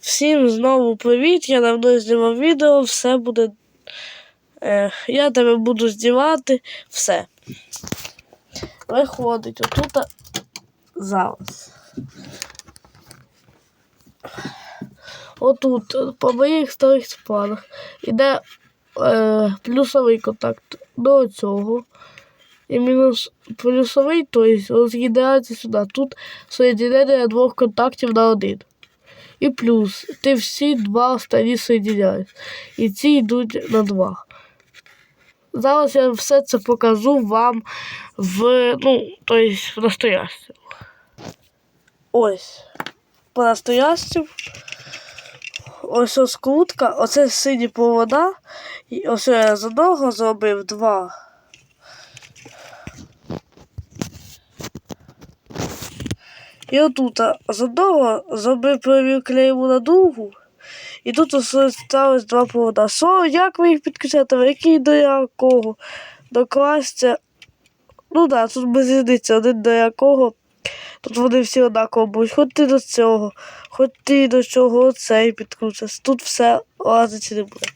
Всім знову привіт! Я давно знімав відео, все буде. Е, я тебе буду знімати, все. Виходить, отут зараз. Отут, по моїх старих планах, іде е, плюсовий контакт до цього. І мінус плюсовий, тобто роз'єднається сюди. Тут соєдинення двох контактів на один. І плюс. Ти всі два останні соєдиняєш. І ці йдуть на два. Зараз я все це покажу вам в, ну, тобто в настоящему. Ось. По настоящему. Ось ось скрутка, оце сині провода. І ось я з одного зробив два. І отут з одного зробив провів клеєву на другу. І тут осталось два провода. Що, як ви їх підключаєте? Який до якого? Докласться. Ну так, да, тут без різниці, один до якого. Тут вони всі однаково будуть. Хоч ти до цього, хоч ти до чого оцей підключиться. Тут все лазити не буде.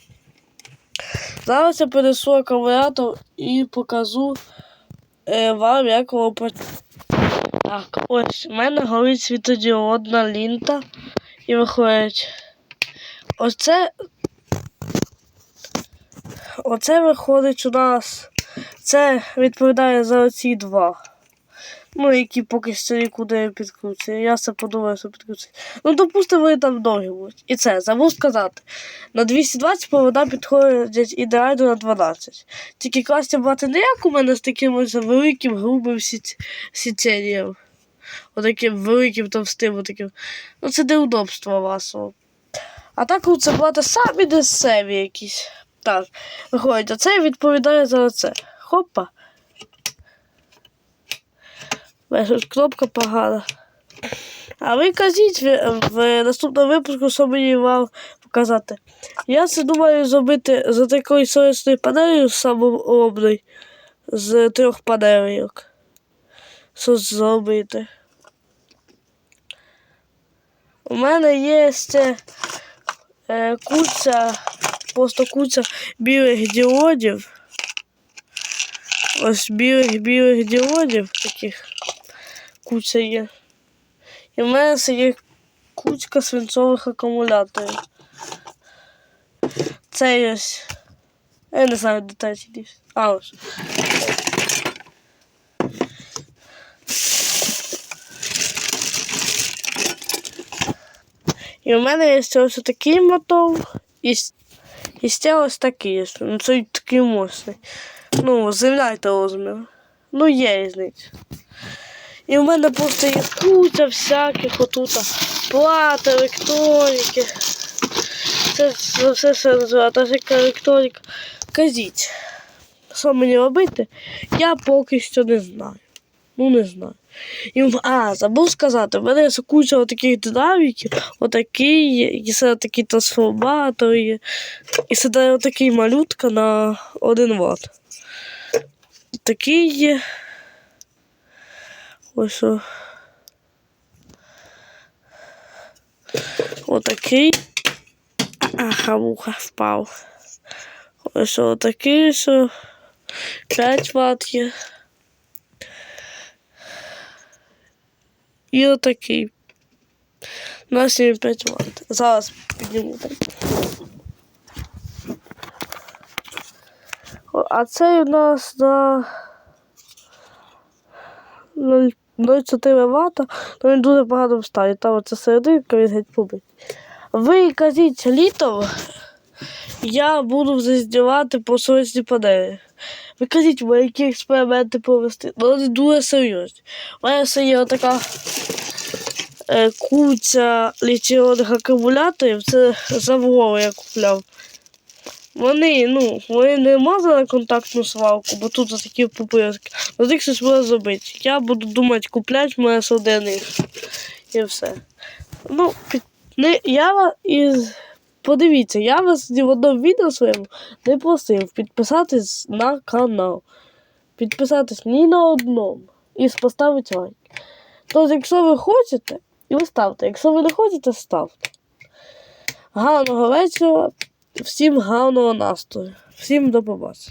Зараз я принесу акумулятор і покажу е, вам, як працює. Так, ось в мене горить світодіодна лінта і виходить. Оце. Оце виходить у нас. Це відповідає за оці два. Ну, які поки що нікуди не підкручуються. Я все подумаю, що підкручуються. Ну, допустимо, вони там довгі будуть. І це, забув сказати. На 220 провода підходять ідеально на 12. Тільки класти брати не як у мене з таким ось великим грубим сіт... січенням. Отаким великим товстим, отаким. Ну, це неудобство вашого. А так це брати самі дешеві якісь. Так, виходить, оце відповідає за це. Хопа. Бачиш, кнопка погана. А ви кажіть в, в наступному випуску, що мені вам показати. Я це думаю зробити за такою сонячною панелью саморобною з трьох панелейок. Що зробити? У мене є ще е, куча, просто куча білих діодів. Ось білих білих діодів таких куча є. І в мене ще є кучка свинцових акумуляторів. Це ось. Я не знаю, де третій. А ось. І в мене є ось такий мотор, і, і ще ось такий. Ну, це такий мощний. Ну, земля земляйте розмір. Ну, є різниця. І в мене просто є куча всяких отут плат, електроніки. Це, це все все називається всяка електроніка. Кажіть, що мені робити? Я поки що не знаю. Ну, не знаю. І, а, забув сказати, в мене є куча таких динаміків, отакий, і це такий трансформатор, і це отакий малютка на 1 Вт. Такий є. Ось. О. Отакий. Ага, муха впав. Ось отакий, що 5 Вт є. І отакий. На 7,5 Вт. Зараз підніму так. А цей у нас на 0,4 Вт, то він дуже багато встає. Там оця серединка він геть побить. Ви кажіть літом, я буду заздівати по сонячній панелі. Ви кажіть, ви які експерименти провести. Ну, вони дуже серйозні. У мене все є така е, куча літіонних акумуляторів, це завгово я купляв. Вони, ну, вони не на контактну свалку, бо тут такі пописки. На них щось можна зробити. Я буду думати, купляти в мене один їх. І все. Ну, не, я із. Подивіться, я вас в одному відео своєму не просив підписатись на канал. Підписатись ні на одному. І поставити лайк. Тож, якщо ви хочете, і ви ставте. Якщо ви не хочете, ставте. Гарного вечора, всім гарного настрою. Всім до побачення.